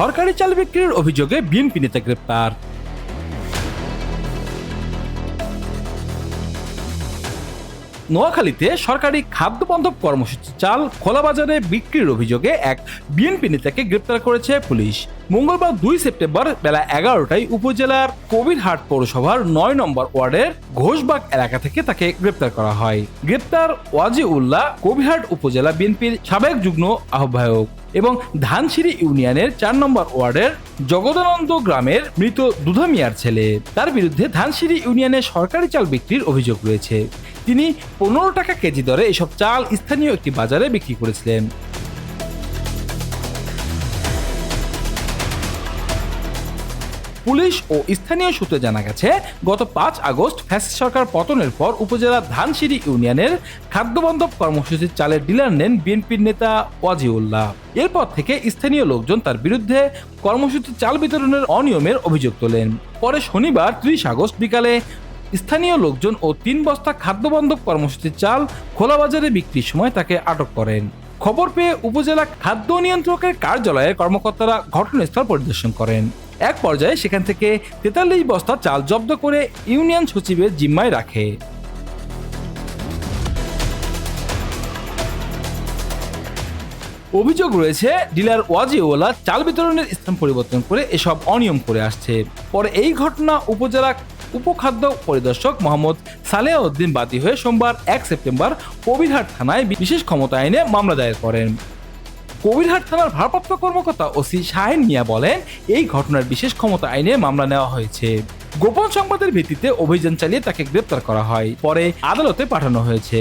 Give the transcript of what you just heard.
সরকারি চাল বিক্রির অভিযোগে বিএনপি নেতা গ্রেপ্তার। নোয়াখালীতে সরকারি খাদ্য বন্ধব কর্মসূচি চাল খোলা বাজারে বিক্রির অভিযোগে এক বিএনপি নেতাকে গ্রেপ্তার করেছে পুলিশ। মঙ্গলবার দুই সেপ্টেম্বর বেলা এগারোটায় উপজেলার কবিরহাট পৌরসভার নয় নম্বর ওয়ার্ডের ঘোষবাগ এলাকা থেকে তাকে গ্রেপ্তার করা হয়। গ্রেপ্তার ওয়াজি উল্লাহ কবিরহাট উপজেলা বিএনপির সাবেক যুগ্ম আহ্বায়ক। এবং ধানসিঁড়ি ইউনিয়নের চার নম্বর ওয়ার্ডের জগদানন্দ গ্রামের মৃত দুধা মিয়ার ছেলে। তার বিরুদ্ধে ধানসিঁড়ি ইউনিয়নে সরকারি চাল বিক্রির অভিযোগ রয়েছে। তিনি পনেরো টাকা কেজি দরে এসব চাল স্থানীয় একটি বাজারে বিক্রি করেছিলেন। পুলিশ ও স্থানীয় সূত্রে জানা গেছে, গত পাঁচ আগস্ট ফ্যাসিস্ট সরকার পতনের পর উপজেলার ধানসিঁড়ি ইউনিয়নের খাদ্যবন্ধব কর্মসূচির চালের ডিলার নেন বিএনপির নেতা ওয়াজিউল্লাহ। এরপর থেকে স্থানীয় লোকজন তার বিরুদ্ধে কর্মসূচির চাল বিতরণের অনিয়মের অভিযোগ তোলেন। পরে শনিবার ত্রিশ আগস্ট বিকালে স্থানীয় লোকজন ও তিন বস্তা খাদ্যবন্ধব কর্মসূচির চাল খোলা বাজারে বিক্রির সময় তাকে আটক করেন। খবর পেয়ে উপজেলা খাদ্য নিয়ন্ত্রকের কার্যালয়ে কর্মকর্তারা ঘটনাস্থল পরিদর্শন করেন। এক পর্যায়ে সেখান থেকে তেতাল্লিশ বস্তা চাল জব্দ করে ইউনিয়ন সচিবের জিম্মায় রাখে। অভিযোগ রয়েছে, ডিলার ওয়াজিওয়ালা চাল বিতরণের স্থান পরিবর্তন করে এসব অনিয়ম করে আসছে। পরে এই ঘটনা উপজেলা উপখাদ্য পরিদর্শক মোহাম্মদ সালেহ উদ্দিন বাদী হয়ে সোমবার এক সেপ্টেম্বর কবিরহাট থানায় বিশেষ ক্ষমতা আইনে মামলা দায়ের করেন। কবিরহাট থানার ভারপ্রাপ্ত কর্মকর্তা ওসি শাহিন মিয়া বলেন, এই ঘটনার বিশেষ ক্ষমতা আইনে মামলা নেওয়া হয়েছে। গোপন সংবাদের ভিত্তিতে অভিযান চালিয়ে তাকে গ্রেপ্তার করা হয়। পরে আদালতে পাঠানো হয়েছে।